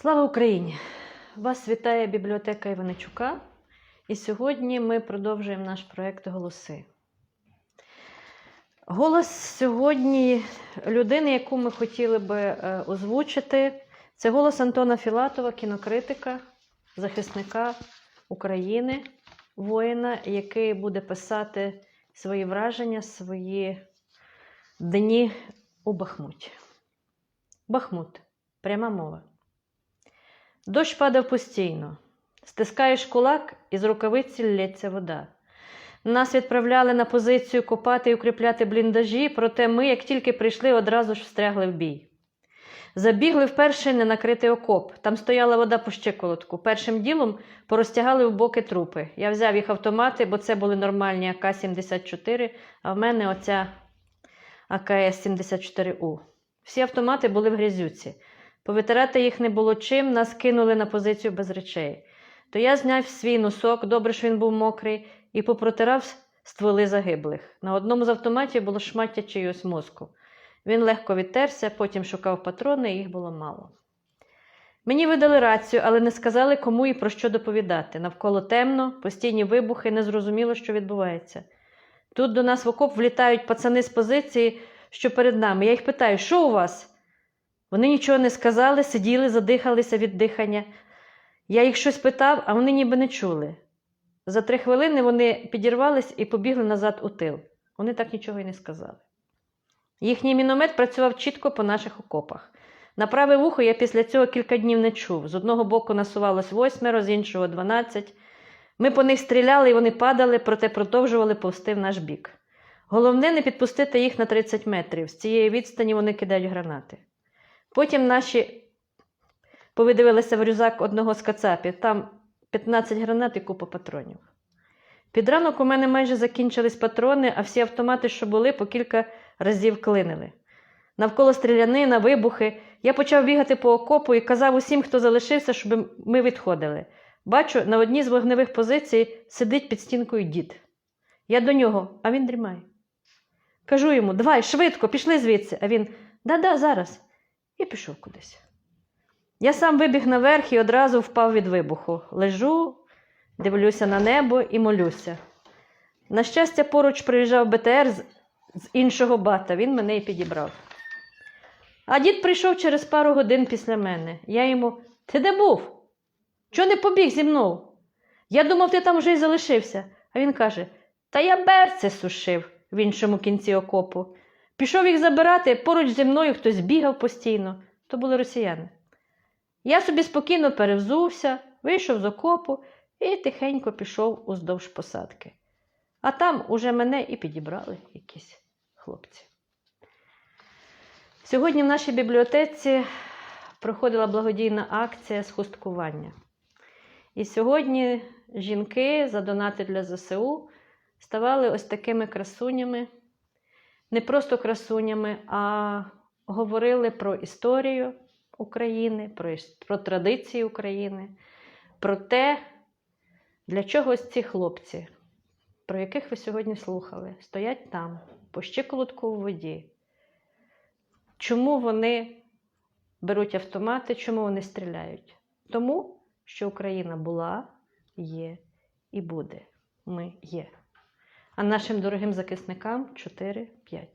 Слава Україні! Вас вітає бібліотека Іваничука. І сьогодні ми продовжуємо наш проєкт Голоси. Голос сьогодні людини, яку ми хотіли би е, озвучити, це голос Антона Філатова, кінокритика, захисника України, воїна, який буде писати свої враження, свої дні у Бахмуті. Бахмут. Пряма мова. Дощ падав постійно. Стискаєш кулак, і з рукавиці лється вода. Нас відправляли на позицію копати і укріпляти бліндажі, проте ми, як тільки прийшли, одразу ж встрягли в бій. Забігли в перший ненакритий окоп. Там стояла вода по щиколотку. Першим ділом порозтягали в боки трупи. Я взяв їх автомати, бо це були нормальні АК-74, а в мене оця АКС-74У. Всі автомати були в грязюці. Повитирати їх не було чим, нас кинули на позицію без речей. То я зняв свій носок, добре, що він був мокрий, і попротирав стволи загиблих. На одному з автоматів було шмаття чиюсь мозку. Він легко відтерся, потім шукав патрони, і їх було мало. Мені видали рацію, але не сказали, кому і про що доповідати. Навколо темно, постійні вибухи, незрозуміло, що відбувається. Тут до нас в окоп влітають пацани з позиції, що перед нами. Я їх питаю, що у вас? Вони нічого не сказали, сиділи, задихалися від дихання. Я їх щось питав, а вони ніби не чули. За три хвилини вони підірвались і побігли назад у тил. Вони так нічого й не сказали. Їхній міномет працював чітко по наших окопах. На праве вухо я після цього кілька днів не чув. З одного боку насувалось восьмеро, з іншого дванадцять. Ми по них стріляли і вони падали, проте продовжували повсти в наш бік. Головне не підпустити їх на 30 метрів. З цієї відстані вони кидають гранати. Потім наші повидивилися в рюкзак одного з кацапів. Там 15 гранат і купа патронів. Під ранок у мене майже закінчились патрони, а всі автомати, що були, по кілька разів клинили. Навколо стрілянина, вибухи. Я почав бігати по окопу і казав усім, хто залишився, щоб ми відходили. Бачу, на одній з вогневих позицій сидить під стінкою дід. Я до нього, а він дрімає. Кажу йому: давай, швидко, пішли звідси. А він да-да, зараз. І пішов кудись. Я сам вибіг наверх і одразу впав від вибуху. Лежу, дивлюся на небо і молюся. На щастя, поруч приїжджав БТР з, з іншого бата, він мене і підібрав. А дід прийшов через пару годин після мене. Я йому: Ти де був? Чого не побіг зі мною? Я думав, ти там вже й залишився. А він каже: Та я берце сушив в іншому кінці окопу. Пішов їх забирати, поруч зі мною хтось бігав постійно. То були росіяни. Я собі спокійно перевзувся, вийшов з окопу і тихенько пішов уздовж посадки. А там уже мене і підібрали якісь хлопці. Сьогодні в нашій бібліотеці проходила благодійна акція з хусткування. І сьогодні жінки за донати для ЗСУ ставали ось такими красунями, не просто красунями, а говорили про історію України, про, про традиції України, про те, для чого ось ці хлопці, про яких ви сьогодні слухали, стоять там, по щиколотку у воді. Чому вони беруть автомати, чому вони стріляють? Тому, що Україна була, є і буде. Ми є. А нашим дорогим захисникам 4-5-0.